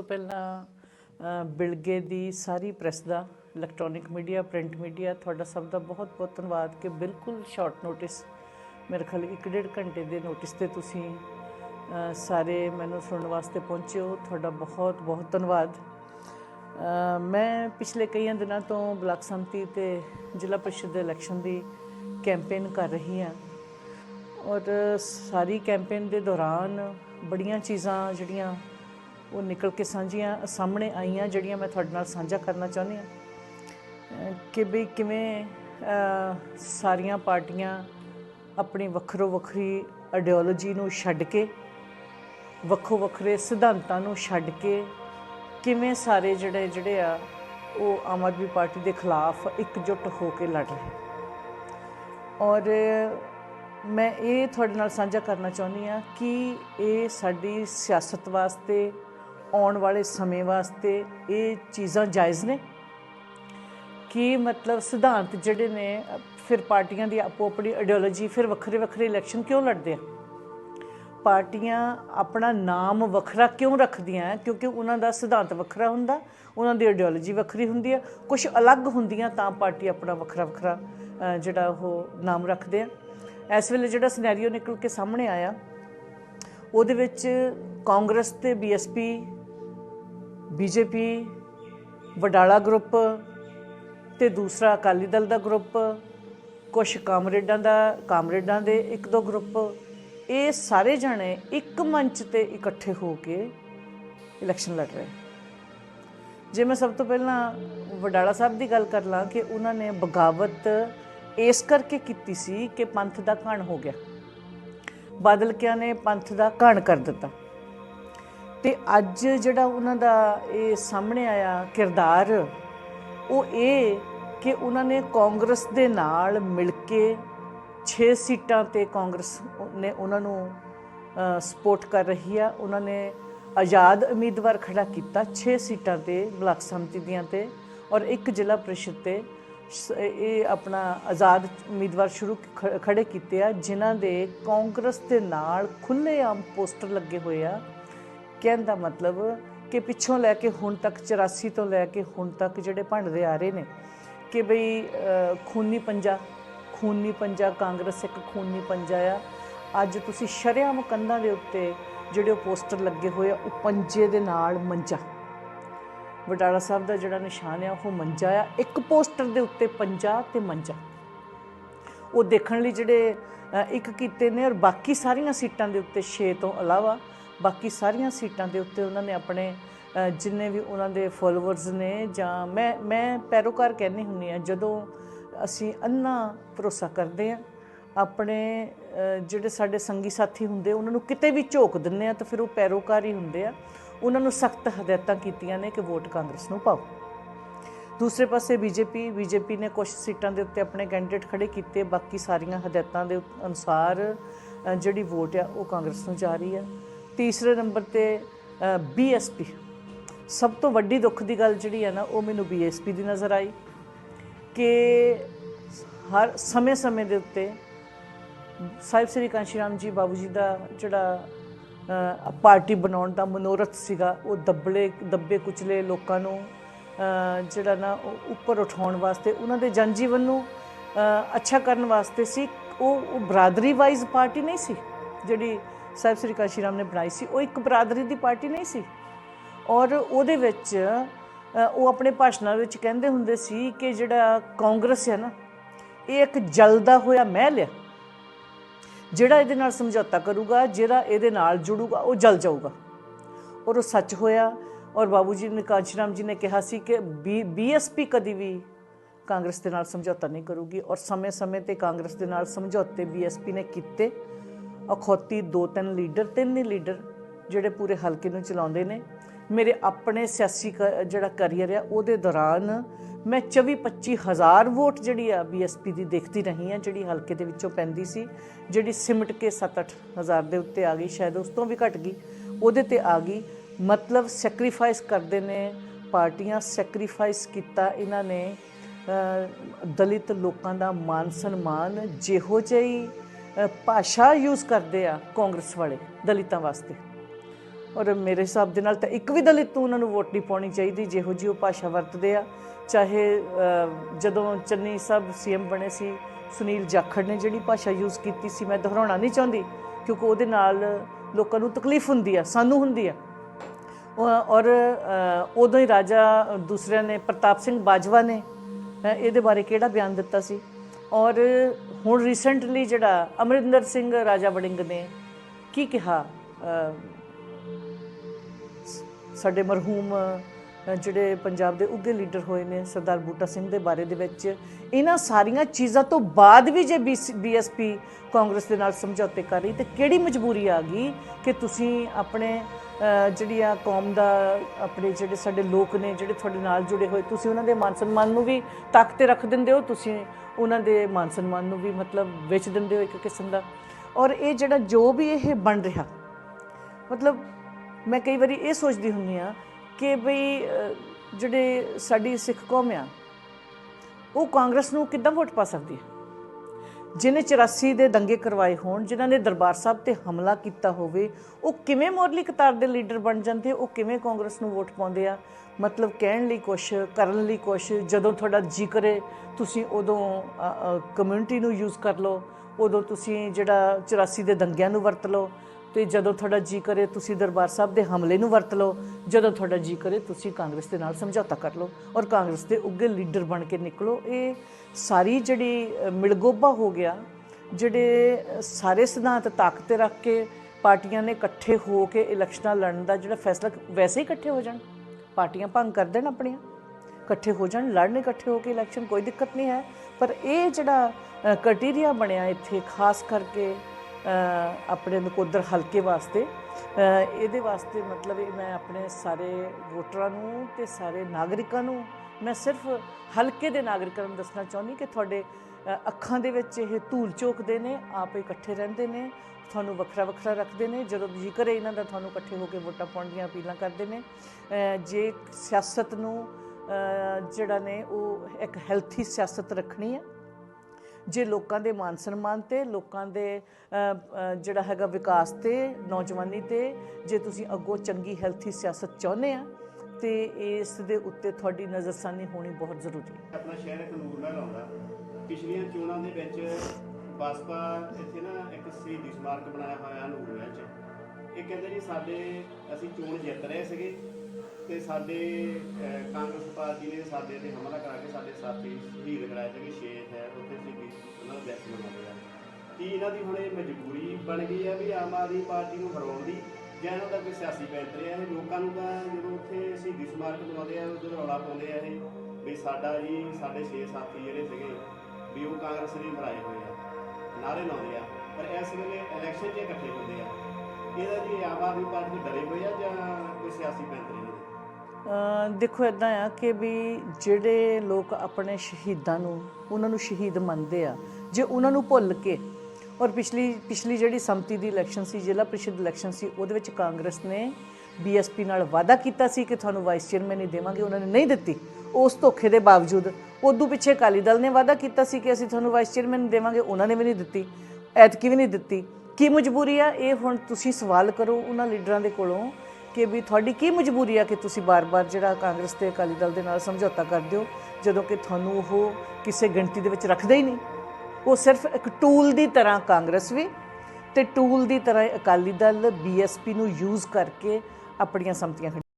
ਤੋਂ ਪਹਿਲਾਂ ਬਿਲਗੇ ਦੀ ਸਾਰੀ ਪ੍ਰੈਸ ਦਾ, ਇਲੈਕਟ੍ਰੋਨਿਕ ਮੀਡੀਆ, ਪ੍ਰਿੰਟ ਮੀਡੀਆ, ਤੁਹਾਡਾ ਸਭ ਦਾ ਬਹੁਤ ਬਹੁਤ ਧੰਨਵਾਦ ਕਿ ਬਿਲਕੁਲ ਸ਼ਾਰਟ ਨੋਟਿਸ ਮੇਰੇ ਖਿਆਲ ਇੱਕ ਡੇਢ ਘੰਟੇ ਦੇ ਨੋਟਿਸ ਤੇ ਤੁਸੀਂ ਸਾਰੇ ਮੈਨੂੰ ਸੁਣਨ ਵਾਸਤੇ ਪਹੁੰਚੇ ਹੋ। ਤੁਹਾਡਾ ਬਹੁਤ ਬਹੁਤ ਧੰਨਵਾਦ। ਮੈਂ ਪਿਛਲੇ ਕਈਆਂ ਦਿਨਾਂ ਤੋਂ ਬਲਾਕ ਸੰਮਤੀ ਤੇ ਜ਼ਿਲ੍ਹਾ ਪਰਿਸ਼ਦ ਦੇ ਇਲੈਕਸ਼ਨ ਦੀ ਕੈਂਪੇਨ ਕਰ ਰਹੀ ਹਾਂ ਔਰ ਸਾਰੀ ਕੈਂਪੇਨ ਦੇ ਦੌਰਾਨ ਬੜੀਆਂ ਚੀਜ਼ਾਂ ਜਿਹੜੀਆਂ ਉਹ ਨਿਕਲ ਕੇ ਸਾਂਝੀਆਂ ਸਾਹਮਣੇ ਆਈਆਂ, ਜਿਹੜੀਆਂ ਮੈਂ ਤੁਹਾਡੇ ਨਾਲ ਸਾਂਝਾ ਕਰਨਾ ਚਾਹੁੰਦੀ ਹਾਂ। ਕਿ ਵੀ ਕਿਵੇਂ ਸਾਰੀਆਂ ਪਾਰਟੀਆਂ ਆਪਣੀ ਵੱਖਰੋ ਵੱਖਰੀ ਆਈਡੀਓਲੋਜੀ ਨੂੰ ਛੱਡ ਕੇ, ਵੱਖੋ ਵੱਖਰੇ ਸਿਧਾਂਤਾਂ ਨੂੰ ਛੱਡ ਕੇ ਕਿਵੇਂ ਸਾਰੇ ਜਿਹੜੇ ਜਿਹੜੇ ਆ, ਉਹ ਆਮ ਆਦਮੀ ਪਾਰਟੀ ਦੇ ਖਿਲਾਫ ਇਕਜੁੱਟ ਹੋ ਕੇ ਲੜ ਰਹੇ ਔਰ ਮੈਂ ਇਹ ਤੁਹਾਡੇ ਨਾਲ ਸਾਂਝਾ ਕਰਨਾ ਚਾਹੁੰਦੀ ਆ ਕਿ ਇਹ ਸਾਡੀ ਸਿਆਸਤ ਵਾਸਤੇ ਆਉਣ ਵਾਲੇ ਸਮੇਂ ਵਾਸਤੇ ਇਹ ਚੀਜ਼ਾਂ ਜਾਇਜ਼ ਨੇ? ਕਿ ਮਤਲਬ ਸਿਧਾਂਤ ਜਿਹੜੇ ਨੇ, ਫਿਰ ਪਾਰਟੀਆਂ ਦੀ ਆਪੋ ਆਪਣੀ ਆਈਡੀਓਲੋਜੀ ਫਿਰ ਵੱਖਰੇ ਵੱਖਰੇ ਇਲੈਕਸ਼ਨ ਕਿਉਂ ਲੜਦੇ ਆ? ਪਾਰਟੀਆਂ ਆਪਣਾ ਨਾਮ ਵੱਖਰਾ ਕਿਉਂ ਰੱਖਦੀਆਂ ਕਿਉਂਕਿ ਉਹਨਾਂ ਦਾ ਸਿਧਾਂਤ ਵੱਖਰਾ ਹੁੰਦਾ, ਉਹਨਾਂ ਦੀ ਆਈਡੀਓਲੋਜੀ ਵੱਖਰੀ ਹੁੰਦੀ ਹੈ ਕੁਝ ਅਲੱਗ ਹੁੰਦੀਆਂ ਤਾਂ ਪਾਰਟੀ ਆਪਣਾ ਵੱਖਰਾ ਵੱਖਰਾ ਜਿਹੜਾ ਉਹ ਨਾਮ ਰੱਖਦੇ ਆ। ਇਸ ਵੇਲੇ ਜਿਹੜਾ ਸਿਨੈਰੀਓ ਨਿਕਲ ਕੇ ਸਾਹਮਣੇ ਆਇਆ, ਉਹਦੇ ਵਿੱਚ ਕਾਂਗਰਸ ਤੇ ਬੀਐਸਪੀ ਬੀਜੇਪੀ, ਵਡਾਲਾ ਗਰੁੱਪ ਤੇ ਦੂਸਰਾ ਅਕਾਲੀ ਦਲ ਦਾ ਗਰੁੱਪ ਕੁਝ ਕਾਮਰੇਡਾਂ ਦਾ, ਕਾਮਰੇਡਾਂ ਦੇ ਇੱਕ ਦੋ ਗਰੁੱਪ, ਇਹ ਸਾਰੇ ਜਣੇ ਇੱਕ ਮੰਚ ਤੇ ਇਕੱਠੇ ਹੋ ਕੇ ਇਲੈਕਸ਼ਨ ਲੜ ਰਹੇ। ਜੇ ਮੈਂ ਸਭ ਤੋਂ ਪਹਿਲਾਂ ਵਡਾਲਾ ਸਾਹਿਬ ਦੀ ਗੱਲ ਕਰ ਲਾਂ ਕਿ ਉਹਨਾਂ ਨੇ ਬਗਾਵਤ ਇਸ ਕਰਕੇ ਕੀਤੀ ਸੀ ਕਿ ਪੰਥ ਦਾ ਘਾਣ ਹੋ ਗਿਆ। ਬਾਦਲ ਕਿਆ ਨੇ ਪੰਥ ਦਾ ਘਾਣ ਕਰ ਦਿੱਤਾ। ਤੇ ਅੱਜ ਜਿਹੜਾ ਉਹਨਾਂ ਦਾ ਇਹ ਸਾਹਮਣੇ ਆਇਆ ਕਿਰਦਾਰ, ਉਹ ਇਹ ਕਿ ਉਹਨਾਂ ਨੇ ਕਾਂਗਰਸ ਦੇ ਨਾਲ ਮਿਲ ਕੇ 6 ਸੀਟਾਂ ਤੇ ਕਾਂਗਰਸ ਨੇ ਉਹਨਾਂ ਨੂੰ ਸਪੋਰਟ ਕਰ ਰਹੀ ਆ। ਉਹਨਾਂ ਨੇ ਆਜ਼ਾਦ ਉਮੀਦਵਾਰ ਖੜਾ ਕੀਤਾ 6 ਸੀਟਾਂ ਤੇ ਬਲਾਕ ਸੰਮਤੀ ਦੀਆਂ ਤੇ ਔਰ ਇੱਕ ਜ਼ਿਲ੍ਹਾ ਪ੍ਰੀਸ਼ਦ ਤੇ। ਸ- ਇਹ ਆਪਣਾ ਆਜ਼ਾਦ ਉਮੀਦਵਾਰ ਸ਼ੁਰੂ ਖ- ਖੜੇ ਕੀਤੇ ਆ, ਜਿਨ੍ਹਾਂ ਦੇ ਕਾਂਗਰਸ ਦੇ ਨਾਲ ਖੁੱਲ੍ਹੇਆਮ ਪੋਸਟਰ ਲੱਗੇ ਹੋਏ ਆ। ਕਹਿਣ ਦਾ ਮਤਲਬ ਕਿ ਪਿੱਛੋਂ ਲੈ ਕੇ ਹੁਣ ਤੱਕ 84 ਤੋਂ ਲੈ ਕੇ ਹੁਣ ਤੱਕ ਜਿਹੜੇ ਭੰਡਦੇ ਆ ਰਹੇ ਨੇ, ਕਿ ਬਈ ਖੂਨੀ ਪੰਜਾ ਖੂਨੀ ਪੰਜਾ, ਕਾਂਗਰਸ ਇੱਕ ਖੂਨੀ ਪੰਜਾ ਆ। ਅੱਜ ਤੁਸੀਂ ਸ਼ਰੇਆਮ ਕੰਧਾਂ ਦੇ ਉੱਤੇ ਜਿਹੜੇ ਉਹ ਪੋਸਟਰ ਲੱਗੇ ਹੋਏ ਆ, ਉਹ ਪੰਜੇ ਦੇ ਨਾਲ ਮੰਜਾ। ਵਡਾਲਾ ਸਾਹਿਬ ਦਾ ਜਿਹੜਾ ਨਿਸ਼ਾਨ ਆ, ਉਹ ਮੰਜਾ ਆ। ਇੱਕ ਪੋਸਟਰ ਦੇ ਉੱਤੇ ਪੰਜਾ ਤੇ ਮੰਜਾ। ਉਹ ਦੇਖਣ ਲਈ ਜਿਹੜੇ ਇੱਕ ਕੀਤੇ ਨੇ ਔਰ ਬਾਕੀ ਸਾਰੀਆਂ ਸੀਟਾਂ ਦੇ ਉੱਤੇ 6 ਤੋਂ ਇਲਾਵਾ ਬਾਕੀ ਸਾਰੀਆਂ ਸੀਟਾਂ ਦੇ ਉੱਤੇ ਉਹਨਾਂ ਨੇ ਆਪਣੇ ਜਿੰਨੇ ਵੀ ਉਹਨਾਂ ਦੇ ਫਾਲੋਅਰਸ ਨੇ ਜਾਂ ਮੈਂ ਮੈਂ ਪੈਰੋਕਾਰ ਕਹਿੰਦੀ ਹੁੰਨੀ ਆ ਜਦੋਂ ਅਸੀਂ ਅੰਨਾ ਭਰੋਸਾ ਕਰਦੇ ਆ ਆਪਣੇ ਜਿਹੜੇ ਸਾਡੇ ਸੰਗੀ ਸਾਥੀ ਹੁੰਦੇ, ਉਹਨਾਂ ਨੂੰ ਕਿਤੇ ਵੀ ਝੋਕ ਦਿੰਨੇ ਆ ਤਾਂ ਫਿਰ ਉਹ ਪੈਰੋਕਾਰ ਹੀ ਹੁੰਦੇ ਆ। ਉਹਨਾਂ ਨੂੰ ਸਖਤ ਹਦਾਇਤਾਂ ਕੀਤੀਆਂ ਨੇ ਕਿ ਵੋਟ ਕਾਂਗਰਸ ਨੂੰ ਪਾਓ। ਦੂਸਰੇ ਪਾਸੇ ਬੀਜੇਪੀ ਬੀਜੇਪੀ ਨੇ ਕੁਝ ਸੀਟਾਂ ਦੇ ਉੱਤੇ ਆਪਣੇ ਕੈਂਡੀਡੇਟ ਖੜੇ ਕੀਤੇ, ਬਾਕੀ ਸਾਰੀਆਂ ਹਦਾਇਤਾਂ ਦੇ ਅਨੁਸਾਰ ਜਿਹੜੀ ਵੋਟ ਆ ਉਹ ਕਾਂਗਰਸ ਨੂੰ ਜਾ ਰਹੀ ਆ। ਤੀਸਰੇ ਨੰਬਰ ਤੇ ਬੀਐਸਪੀ ਸਭ ਤੋਂ ਵੱਡੀ ਦੁੱਖ ਦੀ ਗੱਲ ਜਿਹੜੀ ਹੈ ਨਾ, ਉਹ ਮੈਨੂੰ ਬੀਐਸਪੀ ਦੀ ਨਜ਼ਰ ਆਈ ਕਿ ਹਰ ਸਮੇਂ-ਸਮੇਂ ਦੇ ਉੱਤੇ ਸਾਹਿਬ ਸ੍ਰੀ ਕਾਂਸ਼ੀ ਰਾਮ ਜੀ ਬਾਬੂ ਜੀ ਦਾ ਜਿਹੜਾ ਪਾਰਟੀ ਬਣਾਉਣ ਦਾ ਮਨੋਰਥ ਸੀਗਾ, ਉਹ ਦੱਬਲੇ, ਦੱਬੇ ਕੁਚਲੇ ਲੋਕਾਂ ਨੂੰ ਜਿਹੜਾ ਨਾ ਉਹ ਉੱਪਰ ਉਠਾਉਣ ਵਾਸਤੇ, ਉਹਨਾਂ ਦੇ ਜਨਜੀਵਨ ਨੂੰ ਅੱਛਾ ਕਰਨ ਵਾਸਤੇ ਸੀ। ਉਹ ਉਹ ਬਰਾਦਰੀ ਵਾਈਜ਼ ਪਾਰਟੀ ਨਹੀਂ ਸੀ, ਜਿਹੜੀ ਸਾਹਿਬ ਸ੍ਰੀ ਕਾਂਸ਼ੀ ਰਾਮ ਨੇ ਬਣਾਈ ਸੀ। ਉਹ ਇੱਕ ਬਰਾਦਰੀ ਦੀ ਪਾਰਟੀ ਨਹੀਂ ਸੀ। ਔਰ ਉਹਦੇ ਵਿੱਚ ਉਹ ਆਪਣੇ ਭਾਸ਼ਣਾਂ ਵਿੱਚ ਕਹਿੰਦੇ ਹੁੰਦੇ ਸੀ ਕਿ ਜਿਹੜਾ ਕਾਂਗਰਸ ਹੈ ਨਾ, ਇਹ ਇੱਕ ਜਲਦਾ ਹੋਇਆ ਮਹਿਲ ਹੈ। ਜਿਹੜਾ ਇਹਦੇ ਨਾਲ ਸਮਝੌਤਾ ਕਰੂਗਾ, ਜਿਹੜਾ ਇਹਦੇ ਨਾਲ ਜੁੜੂਗਾ, ਉਹ ਜਲ ਜਾਊਗਾ। ਔਰ ਉਹ ਸੱਚ ਹੋਇਆ। ਔਰ ਬਾਬੂ ਜੀ ਨੇ ਕਾਂਚੀਰਾਮ ਜੀ ਨੇ ਕਿਹਾ ਸੀ ਕਿ ਬੀਐਸਪੀ ਕਦੀ ਵੀ ਕਾਂਗਰਸ ਦੇ ਨਾਲ ਸਮਝੌਤਾ ਨਹੀਂ ਕਰੂਗੀ। ਔਰ ਸਮੇਂ-ਸਮੇਂ ਤੇ ਕਾਂਗਰਸ ਦੇ ਨਾਲ ਸਮਝੌਤੇ ਬੀਐਸਪੀ ਨੇ ਕੀਤੇ। ਅਖੌਤੀ ਦੋ ਤਿੰਨ ਲੀਡਰ, ਤਿੰਨ ਹੀ ਲੀਡਰ ਜਿਹੜੇ ਪੂਰੇ ਹਲਕੇ ਨੂੰ ਚਲਾਉਂਦੇ ਨੇ। ਮੇਰੇ ਆਪਣੇ ਸਿਆਸੀ ਕ- ਜਿਹੜਾ ਕੈਰੀਅਰ ਆ, ਉਹਦੇ ਦੌਰਾਨ ਮੈਂ 24 25 ਹਜ਼ਾਰ ਵੋਟ ਜਿਹੜੀ ਆ ਬੀਐਸਪੀ ਦੀ ਦੇਖਦੀ ਰਹੀ ਆ ਜਿਹੜੀ ਹਲਕੇ ਦੇ ਵਿੱਚੋਂ ਪੈਂਦੀ ਸੀ, ਜਿਹੜੀ ਸਿਮਟ ਕੇ 7-8 ਹਜ਼ਾਰ ਦੇ ਉੱਤੇ ਆ ਗਈ, ਸ਼ਾਇਦ ਉਸ ਤੋਂ ਵੀ ਘਟ ਗਈ। ਉਹਦੇ ਤੇ ਆ ਗਈ। ਮਤਲਬ ਸੈਕਰੀਫਾਈਸ ਕਰਦੇ ਨੇ, ਪਾਰਟੀਆਂ ਸੈਕਰੀਫਾਈਸ ਕੀਤਾ ਇਹਨਾਂ ਨੇ। ਦਲਿਤ ਲੋਕਾਂ ਦਾ ਮਾਨ ਸਨਮਾਨ ਜਿਹੋ ਜਿਹੀ ਭਾਸ਼ਾ ਯੂਜ਼ ਕਰਦੇ ਆ ਕਾਂਗਰਸ ਵਾਲੇ ਦਲਿਤਾਂ ਵਾਸਤੇ। ਔਰ ਮੇਰੇ ਹਿਸਾਬ ਦੇ ਨਾਲ ਤਾਂ ਇੱਕ ਵੀ ਦਲਿਤ ਨੂੰ ਉਹਨਾਂ ਨੂੰ ਵੋਟ ਨਹੀਂ ਪਾਉਣੀ ਚਾਹੀਦੀ, ਜਿਹੋ ਜਿਹੀ ਉਹ ਭਾਸ਼ਾ ਵਰਤਦੇ ਆ। ਚਾਹੇ ਜਦੋਂ ਚੰਨੀ ਸਾਹਿਬ ਸੀਐਮ ਬਣੇ ਸੀ, ਸੁਨੀਲ ਜਾਖੜ ਨੇ ਜਿਹੜੀ ਭਾਸ਼ਾ ਯੂਜ਼ ਕੀਤੀ ਸੀ, ਮੈਂ ਦੁਹਰਾਉਣਾ ਨਹੀਂ ਚਾਹੁੰਦੀ, ਕਿਉਂਕਿ ਉਹਦੇ ਨਾਲ ਲੋਕਾਂ ਨੂੰ ਤਕਲੀਫ ਹੁੰਦੀ ਆ, ਸਾਨੂੰ ਹੁੰਦੀ ਆ। ਔਰ ਉਦੋਂ ਹੀ ਰਾਜਾ ਦੂਸਰਿਆਂ ਨੇ ਪ੍ਰਤਾਪ ਸਿੰਘ ਬਾਜਵਾ ਨੇ ਇਹਦੇ ਬਾਰੇ ਕਿਹੜਾ ਬਿਆਨ ਦਿੱਤਾ ਸੀ? ਔਰ ਹੁਣ ਰੀਸੈਂਟਲੀ ਜਿਹੜਾ ਅਮਰਿੰਦਰ ਸਿੰਘ ਰਾਜਾ ਵੜਿੰਗ ਨੇ ਕੀ ਕਿਹਾ? ਸਾਡੇ ਮਰਹੂਮ ਜਿਹੜੇ ਪੰਜਾਬ ਦੇ ਉੱਘੇ ਲੀਡਰ ਹੋਏ ਨੇ ਸਰਦਾਰ ਬੂਟਾ ਸਿੰਘ ਦੇ ਬਾਰੇ ਦੇ ਵਿੱਚ, ਇਹਨਾਂ ਸਾਰੀਆਂ ਚੀਜ਼ਾਂ ਤੋਂ ਬਾਅਦ ਵੀ ਜੇ ਬੀਐਸਪੀ ਕਾਂਗਰਸ ਦੇ ਨਾਲ ਸਮਝੌਤੇ ਕਰ ਰਹੀ, ਤੇ ਕਿਹੜੀ ਮਜਬੂਰੀ ਆ ਗਈ ਕਿ ਤੁਸੀਂ ਆਪਣੇ ਜਿਹੜੀ ਆ ਕੌਮ ਦਾ, ਆਪਣੇ ਜਿਹੜੇ ਸਾਡੇ ਲੋਕ ਨੇ, ਜਿਹੜੇ ਤੁਹਾਡੇ ਨਾਲ ਜੁੜੇ ਹੋਏ, ਤੁਸੀਂ ਉਹਨਾਂ ਦੇ ਮਾਨ ਸਨਮਾਨ ਨੂੰ ਵੀ ਤੱਕ ਤੇ ਰੱਖ ਦਿੰਦੇ ਹੋ, ਤੁਸੀਂ ਉਹਨਾਂ ਦੇ ਮਾਨ ਸਨਮਾਨ ਨੂੰ ਵੀ ਮਤਲਬ ਵੇਚ ਦਿੰਦੇ ਹੋ ਇੱਕ ਕਿਸਮ ਦਾ? ਔਰ ਇਹ ਜਿਹੜਾ ਜੋ ਵੀ ਇਹ ਬਣ ਰਿਹਾ, ਮਤਲਬ ਮੈਂ ਕਈ ਵਾਰੀ ਇਹ ਸੋਚਦੀ ਹੁੰਦੀ ਆ ਕਿ ਬਈ ਜਿਹੜੇ ਸਾਡੀ ਸਿੱਖ ਕੌਮ ਆ, ਉਹ ਕਾਂਗਰਸ ਨੂੰ ਕਿੱਦਾਂ ਵੋਟ ਪਾ ਸਕਦੀ ਹੈ? ਜਿਨੇ 84 ਦੇ ਦੰਗੇ ਕਰਵਾਏ ਹੋਣ ਜਿਨ੍ਹਾਂ ਨੇ ਦਰਬਾਰ ਸਾਹਿਬ ਤੇ ਹਮਲਾ ਕੀਤਾ ਹੋਵੇ, ਉਹ ਕਿਵੇਂ ਮੋਰਲੀ ਕਤਾਰ ਦੇ ਲੀਡਰ ਬਣ ਜਾਂਦੇ, ਉਹ ਕਿਵੇਂ ਕਾਂਗਰਸ ਨੂੰ ਵੋਟ ਪਾਉਂਦੇ ਆ? ਮਤਲਬ ਕਹਿਣ ਲਈ ਕੁਛ, ਕਰਨ ਲਈ ਕੁਛ, ਜਦੋਂ ਤੁਹਾਡਾ ਜੀ ਕਰੇ, ਤੁਸੀਂ ਉਦੋਂ ਕਮਿਊਨਿਟੀ ਨੂੰ ਯੂਜ਼ ਕਰ ਲਓ, ਉਦੋਂ ਤੁਸੀਂ ਜਿਹੜਾ 84 ਦੇ ਦੰਗਿਆਂ ਨੂੰ ਵਰਤ ਲਓ ਤੇ ਜਦੋਂ ਤੁਹਾਡਾ ਜੀ ਕਰੇ, ਤੁਸੀਂ ਦਰਬਾਰ ਸਾਹਿਬ ਦੇ ਹਮਲੇ ਨੂੰ ਵਰਤ ਲਓ। ਜਦੋਂ ਤੁਹਾਡਾ ਜੀ ਕਰੇ, ਤੁਸੀਂ ਕਾਂਗਰਸ ਦੇ ਨਾਲ ਸਮਝੌਤਾ ਕਰ ਲਓ ਔਰ ਕਾਂਗਰਸ ਦੇ ਉੱਗੇ ਲੀਡਰ ਬਣ ਕੇ ਨਿਕਲੋ। ਇਹ ਸਾਰੀ ਜਿਹੜੀ ਮਿਲਗੋਬਾ ਹੋ ਗਿਆ, ਜਿਹੜੇ ਸਾਰੇ ਸਿਧਾਂਤ ਤਾਕਤ ਰੱਖ ਕੇ ਪਾਰਟੀਆਂ ਨੇ ਇਕੱਠੇ ਹੋ ਕੇ ਇਲੈਕਸ਼ਨਾਂ ਲੜਨ ਦਾ ਜਿਹੜਾ ਫੈਸਲਾ, ਵੈਸੇ ਹੀ ਇਕੱਠੇ ਹੋ ਜਾਣ। ਪਾਰਟੀਆਂ ਭੰਗ ਕਰ ਦੇਣ ਆਪਣੀਆਂ। ਇਕੱਠੇ ਹੋ ਜਾਣ, ਲੜਨ ਇਕੱਠੇ ਹੋ ਕੇ ਇਲੈਕਸ਼ਨ, ਕੋਈ ਦਿੱਕਤ ਨਹੀਂ ਹੈ। ਪਰ ਇਹ ਜਿਹੜਾ ਕ੍ਰਾਈਟੇਰੀਆ ਬਣਿਆ ਇੱਥੇ, ਖਾਸ ਕਰਕੇ ਆਪਣੇ ਨਕੋਦਰ ਹਲਕੇ ਵਾਸਤੇ। ਇਹਦੇ ਵਾਸਤੇ ਮਤਲਬ ਇਹ ਮੈਂ ਆਪਣੇ ਸਾਰੇ ਵੋਟਰਾਂ ਨੂੰ ਤੇ ਸਾਰੇ ਨਾਗਰਿਕਾਂ ਨੂੰ ਮੈਂ ਸਿਰਫ ਹਲਕੇ ਦੇ ਨਾਗਰਿਕਾਂ ਨੂੰ ਦੱਸਣਾ ਚਾਹੁੰਦੀ ਕਿ ਤੁਹਾਡੇ ਅੱਖਾਂ ਦੇ ਵਿੱਚ ਇਹ ਧੂਲ ਝੋਕਦੇ ਨੇ, ਆਪ ਇਕੱਠੇ ਰਹਿੰਦੇ ਨੇ, ਤੁਹਾਨੂੰ ਵੱਖਰਾ ਵੱਖਰਾ ਰੱਖਦੇ ਨੇ, ਜਦੋਂ ਜੀ ਕਰੇ ਇਹਨਾਂ ਦਾ ਤੁਹਾਨੂੰ ਇਕੱਠੇ ਹੋ ਕੇ ਵੋਟਾਂ ਪਾਉਣ ਦੀਆਂ ਅਪੀਲਾਂ ਕਰਦੇ ਨੇ। ਜੇ ਸਿਆਸਤ ਨੂੰ ਜਿਹੜਾ ਨੇ ਉਹ ਇੱਕ ਹੈਲਥੀ ਸਿਆਸਤ ਰੱਖਣੀ ਹੈ ਜੇ ਲੋਕਾਂ ਦੇ ਮਾਨ ਸਨਮਾਨ ਤੇ ਲੋਕਾਂ ਦੇ ਅ, ਅ, ਜਿਹੜਾ ਹੈਗਾ ਵਿਕਾਸ ਤੇ ਨੌਜਵਾਨੀ ਤੇ ਜੇ ਤੁਸੀਂ ਅੱਗੋਂ ਚੰਗੀ ਹੈਲਥੀ ਸਿਆਸਤ ਚਾਹੁੰਦੇ ਆ ਤੇ ਇਸ ਦੇ ਉੱਤੇ ਤੁਹਾਡੀ ਨਜ਼ਰਸਾਨੀ ਹੋਣੀ ਬਹੁਤ ਜ਼ਰੂਰੀ ਹੈ। ਆਪਣਾ ਸ਼ਹਿਰ ਇੱਕ ਨੂਰ ਮਹਿਲ ਆਉਂਦਾ। ਪਿਛਲੀਆਂ ਚੋਣਾਂ ਦੇ ਵਿੱਚ ਬਸਪਾ ਇੱਥੇ ਨਾ ਇੱਕ ਸ਼ਹੀਦੀ ਸਮਾਰਕ ਬਣਾਇਆ ਹੋਇਆ ਨੂਰ ਮਹਿਲ 'ਚ। ਇਹ ਕਹਿੰਦੇ ਜੀ ਸਾਡੇ ਅਸੀਂ ਚੋਣ ਜਿੱਤ ਰਹੇ ਸੀਗੇ। ਤੇ ਸਾਡੇ ਅਹ, ਕਾਂਗਰਸ ਪਾਰਟੀ ਨੇ ਸਾਡੇ ਤੇ ਹਮਲਾ ਕਰਾ ਕੇ ਸਾਡੇ ਸਾਥੀ ਸ਼ਹੀਦ ਕਰਾਏ ਸੀਗੇ ਸ਼ੇਖ ਹੈ ਉੱਥੇ ਸ਼ਹੀਦੀ ਉਹਨਾਂ ਦਾ ਜੈਸ ਮਨਾਉਂਦੇ ਆ ਕੀ ਇਹਨਾਂ ਦੀ ਹੁਣ ਇਹ ਮਜਬੂਰੀ ਬਣ ਗਈ ਹੈ ਵੀ ਆਮ ਆਦਮੀ ਪਾਰਟੀ ਨੂੰ ਹਰਾਉਣ ਦੀ? ਜਾਂ ਇਹਨਾਂ ਦਾ ਕੋਈ ਸਿਆਸੀ ਪੈਂਤਰੇ ਹੈ ਇਹ? ਲੋਕਾਂ ਨੂੰ ਤਾਂ ਜਦੋਂ ਉੱਥੇ ਸ਼ਹੀਦੀ ਸਮਾਰਕ ਬਣਾਉਂਦੇ ਆ ਉਦੋਂ ਰੌਲਾ ਪਾਉਂਦੇ ਆ ਇਹ ਵੀ ਸਾਡਾ ਜੀ ਸਾਡੇ ਛੇ ਸਾਥੀ ਜਿਹੜੇ ਸੀਗੇ ਵੀ ਉਹ ਕਾਂਗਰਸ ਨੇ ਹਰਾਏ ਹੋਏ ਆ ਨਾਰੇ ਲਾਉਂਦੇ ਆ ਪਰ ਇਸ ਵੇਲੇ ਇਲੈਕਸ਼ਨ 'ਚ ਇਕੱਠੇ ਹੁੰਦੇ ਆ। ਇਹਦਾ ਜੀ ਆਮ ਆਦਮੀ ਪਾਰਟੀ ਤੋਂ ਡਰੇ ਹੋਏ ਆ ਜਾਂ ਕੋਈ ਸਿਆਸੀ ਪੈਂਤਰੇ ਇਹਨਾਂ ਦੇਖੋ ਇਦਾਂ ਆ ਕਿ ਵੀ ਜਿਹੜੇ ਲੋਕ ਆਪਣੇ ਸ਼ਹੀਦਾਂ ਨੂੰ, ਉਹਨਾਂ ਨੂੰ ਸ਼ਹੀਦ ਮੰਨਦੇ ਆ, ਜੇ ਉਹਨਾਂ ਨੂੰ ਭੁੱਲ ਕੇ, ਔਰ ਪਿਛਲੀ ਪਿਛਲੀ ਜਿਹੜੀ ਸੰਮਤੀ ਦੀ ਇਲੈਕਸ਼ਨ ਸੀ, ਜ਼ਿਲ੍ਹਾ ਪ੍ਰੀਸ਼ਦ ਇਲੈਕਸ਼ਨ ਸੀ, ਉਹਦੇ ਵਿੱਚ ਕਾਂਗਰਸ ਨੇ ਬੀਐਸਪੀ ਨਾਲ ਵਾਅਦਾ ਕੀਤਾ ਸੀ ਕਿ ਤੁਹਾਨੂੰ ਵਾਈਸ ਚੇਅਰਮੈਨ ਹੀ ਦੇਵਾਂਗੇ, ਉਹਨਾਂ ਨੇ ਨਹੀਂ ਦਿੱਤੀ। ਉਸ ਧੋਖੇ ਦੇ ਬਾਵਜੂਦ, ਉਦੋਂ ਪਿੱਛੇ ਅਕਾਲੀ ਦਲ ਨੇ ਵਾਅਦਾ ਕੀਤਾ ਸੀ ਕਿ ਅਸੀਂ ਤੁਹਾਨੂੰ ਵਾਈਸ ਚੇਅਰਮੈਨ ਦੇਵਾਂਗੇ, ਉਹਨਾਂ ਨੇ ਵੀ ਨਹੀਂ ਦਿੱਤੀ, ਐਤਕੀ ਵੀ ਨਹੀਂ ਦਿੱਤੀ। ਕੀ ਮਜਬੂਰੀ ਆ? ਇਹ ਹੁਣ ਤੁਸੀਂ ਸਵਾਲ ਕਰੋ ਉਹਨਾਂ ਲੀਡਰਾਂ ਦੇ ਕੋਲੋਂ ਕਿ ਵੀ ਤੁਹਾਡੀ ਕੀ ਮਜਬੂਰੀ ਆ ਕਿ ਤੁਸੀਂ ਬਾਰ-ਬਾਰ ਜਿਹੜਾ ਕਾਂਗਰਸ ਤੇ ਅਕਾਲੀ ਦਲ ਦੇ ਨਾਲ ਸਮਝੌਤਾ ਕਰਦੇ ਹੋ, ਜਦੋਂ ਕਿ ਤੁਹਾਨੂੰ ਉਹ ਕਿਸੇ ਗਿਣਤੀ ਦੇ ਵਿੱਚ ਰੱਖਦੇ ਹੀ ਨਹੀਂ? ਉਹ ਸਿਰਫ ਇੱਕ ਟੂਲ ਦੀ ਤਰ੍ਹਾਂ ਕਾਂਗਰਸ ਵੀ ਤੇ ਟੂਲ ਦੀ ਤਰ੍ਹਾਂ ਅਕਾਲੀ ਦਲ ਬੀਐਸਪੀ ਨੂੰ ਯੂਜ਼ ਕਰਕੇ ਆਪਣੀਆਂ ਸੰਮਤੀਆਂ ਖੜ੍ਹੀਆਂ